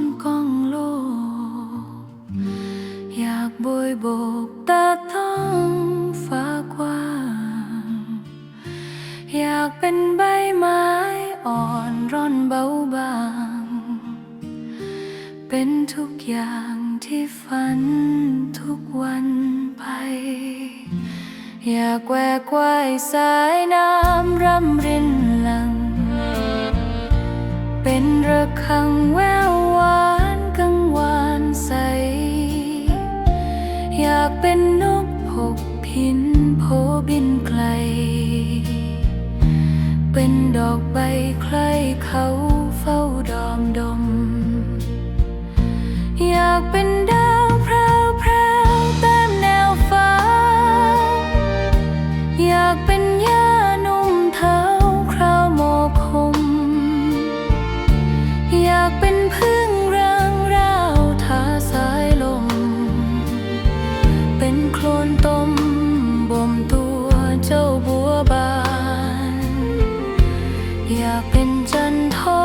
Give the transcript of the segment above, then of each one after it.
นกองโลก อยากบอยโบกตาท้องฟ้ากว้าง อยากเป็นใบไม้อ่อนร่อนเบาบาง เป็นทุกอย่างที่ฝันทุกวันไป อยากแหวกว่ายสายน้ำ เป็นระฆังแววหวานกังวานใส อยากเป็นนกพกพินโพบินไกล เป็นดอกใบใครเขา บาน อยากเป็นจันทอ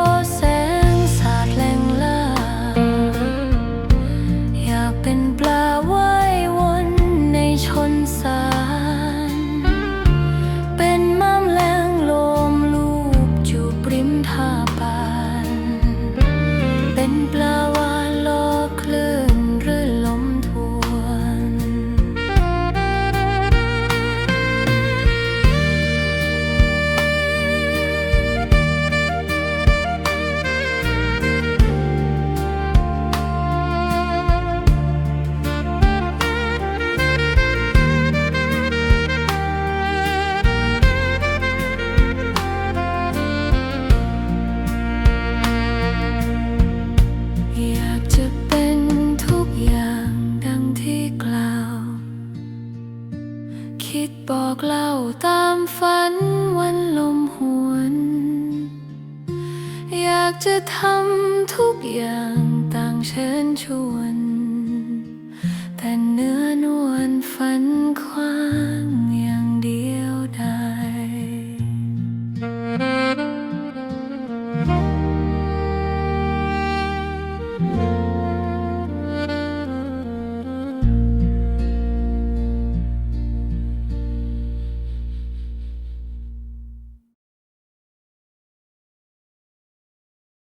เล่าตามฝันวันลมหวน อยากจะทำทุกอย่างต่างเชิญชวน แต่เนื้อนวล